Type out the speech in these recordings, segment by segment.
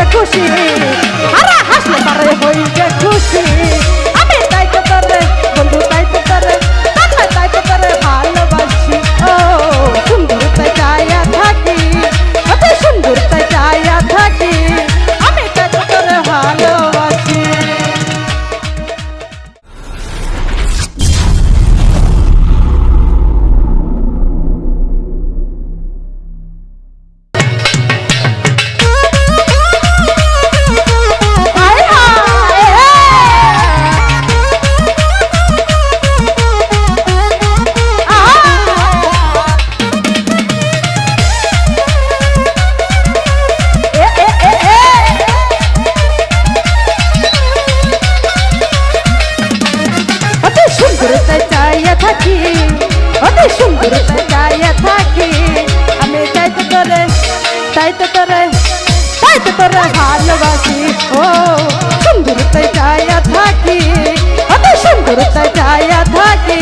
হইছে খুশি। আরে হাসলে পারে হইছে খুশি। আমি তাই তো তোরে তাই তো তোরে তাই তো তোরে ভালোবাসি। ও সুন্দর তাই চায়া থাকি, অত সুন্দর তাই চায়া থাকি।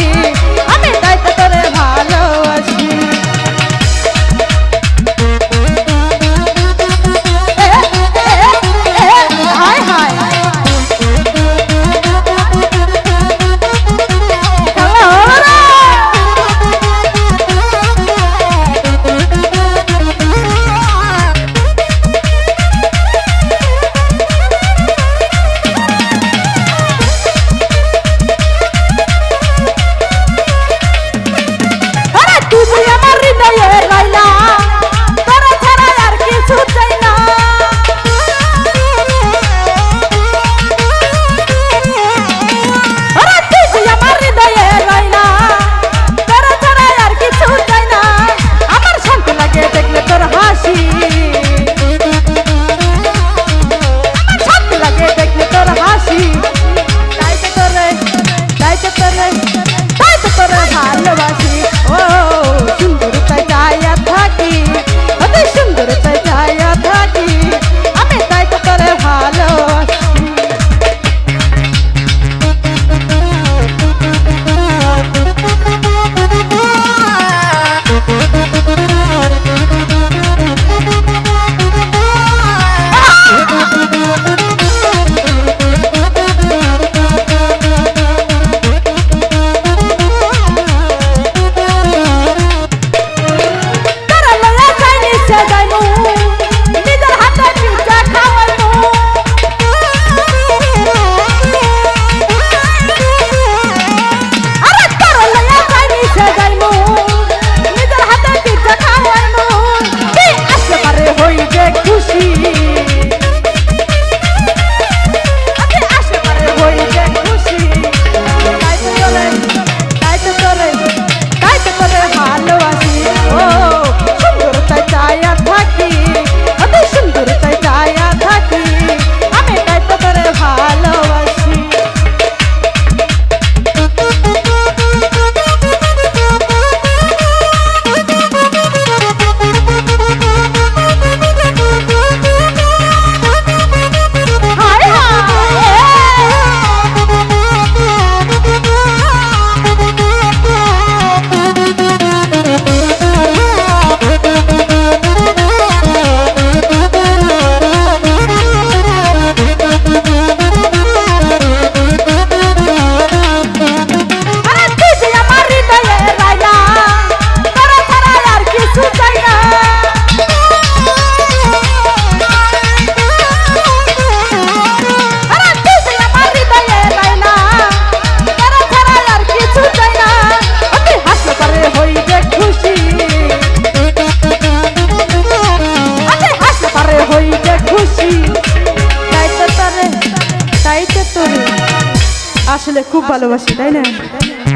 ভালোবাসি, তাই না?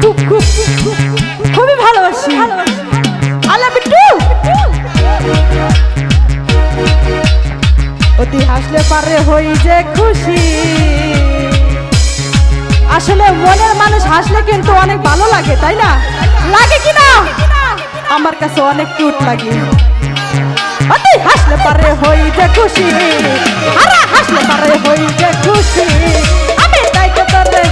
খুব খুব খুবই ভালোবাসি। আল্লাহ বিট্টু অতি হাসলে পারে হই যে খুশি। আসলে মনের মানুষ হাসলে কিন্তু অনেক ভালো লাগে, তাই না? লাগে কি না? আমার কাছে অনেক কিউট লাগে। অতি হাসলে পারে হই যে খুশি। আরে হাসলে পারে হই যে খুশি। আমি তাই তো তোরে